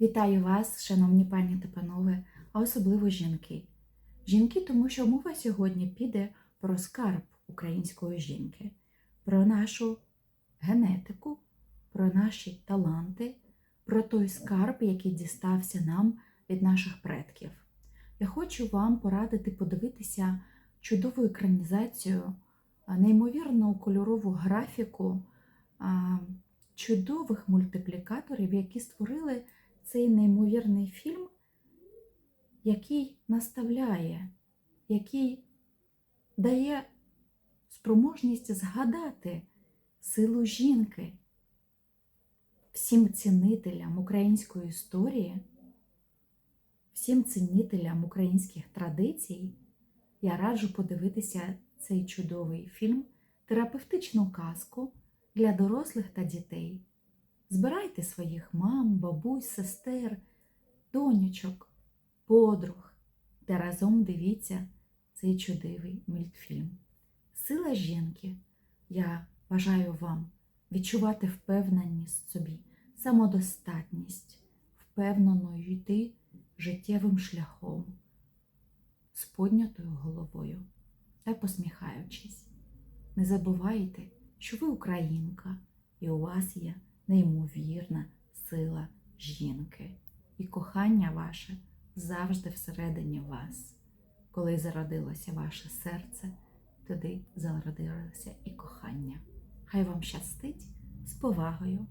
Вітаю вас, шановні пані та панове, а особливо жінки. Жінки, тому що мова сьогодні піде про скарб української жінки, про нашу генетику, про наші таланти, про той скарб, який дістався нам від наших предків. Я хочу вам порадити подивитися чудову екранізацію, неймовірну кольорову графіку чудових мультиплікаторів, які створили цей неймовірний фільм, який наставляє, який дає спроможність згадати силу жінки всім цінителям української історії, всім цінителям українських традицій. Я раджу подивитися цей чудовий фільм, терапевтичну казку для дорослих та дітей. Збирайте своїх мам, бабусь, сестер, донечок, подруг та разом дивіться цей чудовий мультфільм. Сила жінки. Я бажаю вам відчувати впевненість собі, самодостатність, впевнено йти життєвим шляхом з поднятою головою та посміхаючись. Не забувайте, що ви українка, і у вас є неймовірна сила жінки, і кохання ваше завжди всередині вас. Коли зародилося ваше серце, туди зародилося і кохання. Хай вам щастить з повагою,